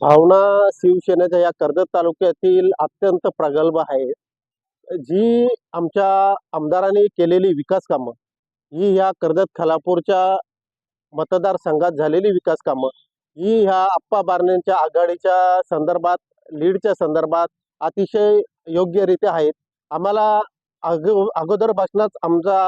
भावना शिवसेनेच्या या कर्जत तालुक्यातील अत्यंत प्रगल्भ आहे. जी आमच्या आमदारांनी केलेली विकास कामं ही ह्या कर्जत खालापूरच्या मतदारसंघात झालेली विकास कामं ही ह्या आप्पा बारणेंच्या आघाडीच्या संदर्भात लीडच्या संदर्भात अतिशय योग्यरित्या आहेत. आम्हाला अगो अगोदरपासूनच आमचा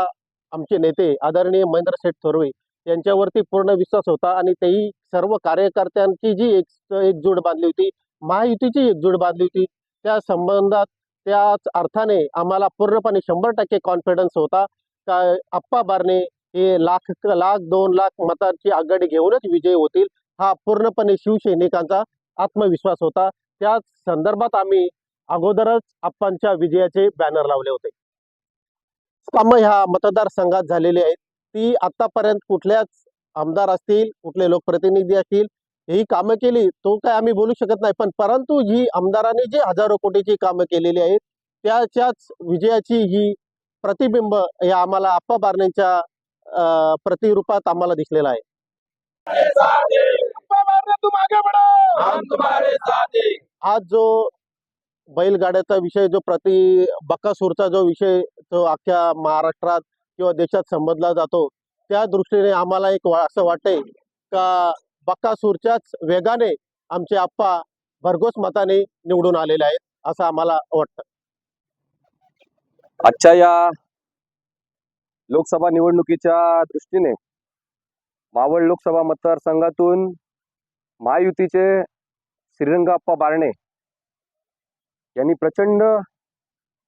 आमचे नेते आदरणीय महेंद्र शेठ थोरवे यांच्यावरती पूर्ण विश्वास होता आणि तेही सर्व कार्यकर्त्यांची जी एक एकजूट बांधली होती महायुतीची एकजूट बांधली होती त्या संबंधात त्याच अर्थाने आम्हाला पूर्णपणे शंभर टक्के कॉन्फिडन्स होता. का आप्पा बारणे हे लाख लाख दोन लाख मतांची आघाडी घेऊनच विजयी होतील हा पूर्णपणे शिवसैनिकांचा आत्मविश्वास होता. त्याच संदर्भात आम्ही अगोदरच आप्पांच्या विजयाचे बॅनर लावले होते. कामं ह्या मतदारसंघात झालेले आहेत. ती आतापर्यंत कुठल्याच आमदार असतील कुठले लोकप्रतिनिधी असतील ही कामं केली तो काय आम्ही बोलू शकत नाही. पण परंतु ही आमदारांनी जी हजारो कोटीची कामं केलेली आहेत त्याच्याच विजयाची ही प्रतिबिंब या आम्हाला आप्पा बारणेंच्या प्रतिरूपात आम्हाला दिसलेला आहे. हैं। आज जो बैलगाड्याचा विषय जो प्रति बकासूरचा जो विषय जो अख्ख्या महाराष्ट्रात किंवा देशात संबोधला जातो. त्या दृष्टीने आम्हाला एक असं वाटते का बक्कासूरच्याच वेगाने आमचे आप्पा भरघोस मताने निवडून आलेले आहेत असं आम्हाला वाटतं. आजच्या या लोकसभा निवडणुकीच्या दृष्टीने मावळ लोकसभा मतदारसंघातून महायुतीचे श्रीरंगाप्पा बारणे यांनी प्रचंड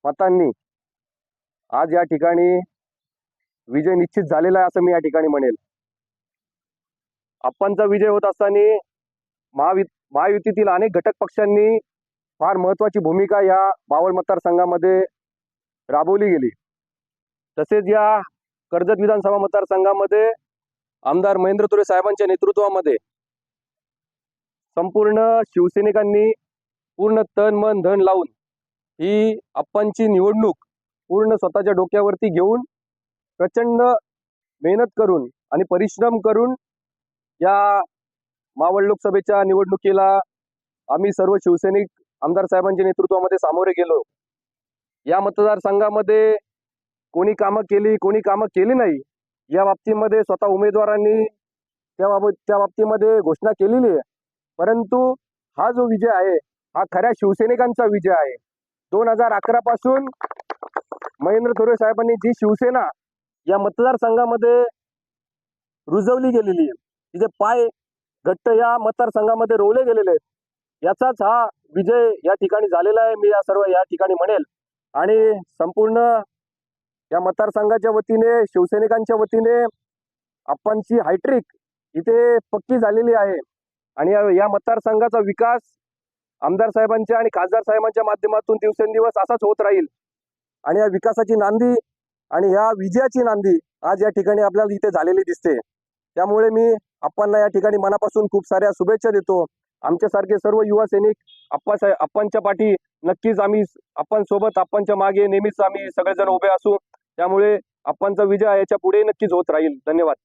मतांनी आज या ठिकाणी विजय निश्चित झालेला आहे असं मी या ठिकाणी म्हणेल. अप्पांचा विजय होत असताना महावि महायुतीतील अनेक घटक पक्षांनी फार महत्वाची भूमिका या बावळ मतदारसंघामध्ये राबवली गेली. तसेच या कर्जत विधानसभा मतदारसंघामध्ये आमदार महेंद्र तुरे साहेबांच्या नेतृत्वामध्ये संपूर्ण शिवसैनिकांनी पूर्ण तन मन धन लावून ही आप्पांची निवडणूक पूर्ण स्वतःच्या डोक्यावरती घेऊन प्रचंड मेहनत करून आणि परिश्रम करून या मावळ लोकसभेच्या निवडणुकीला आम्ही सर्व शिवसैनिक आमदार साहेबांच्या नेतृत्वामध्ये सामोरे गेलो. या मतदारसंघामध्ये कोणी कामं केली कोणी कामं केली नाही या बाबतीमध्ये स्वतः उमेदवारांनी त्या बाबत त्या बाबतीमध्ये घोषणा केलेली आहे. परंतु हा जो विजय आहे हा खऱ्या शिवसैनिकांचा विजय आहे. दोन हजार अकरा पासून महेंद्र थोरे साहेबांनी जी शिवसेना या मतदारसंघामध्ये रुजवली गेलेली आहे. तिचे पाय घट्ट या मतदारसंघामध्ये रोवले गेलेले आहेत. याचाच हा विजय या ठिकाणी झालेला आहे. मी या सर्व या ठिकाणी म्हणेल. आणि संपूर्ण या मतदारसंघाच्या वतीने शिवसैनिकांच्या वतीने आपणची हायट्रिक इथे पक्की झालेली आहे. आणि या- या मतदारसंघाचा विकास आमदार साहेबांच्या आणि खासदार साहेबांच्या माध्यमातून दिवसेंदिवस असाच होत राहील. आणि या विकासाची नांदी आणि या विजयाची नांदी आज या ठिकाणी आपल्याला इथे झालेली दिसते. त्यामुळे मी आप्पांना या ठिकाणी मनापासून खूप साऱ्या शुभेच्छा देतो. आमच्यासारखे सर्व युवा सैनिक आप्पा साहेब आप्पांच्या पाठी नक्कीच आम्ही आपण सोबत आप्पांच्या मागे नेहमीच आम्ही सगळेजण उभे असू. त्यामुळे आप्पांचा विजय याच्यापुढे नक्कीच होत राहील. धन्यवाद.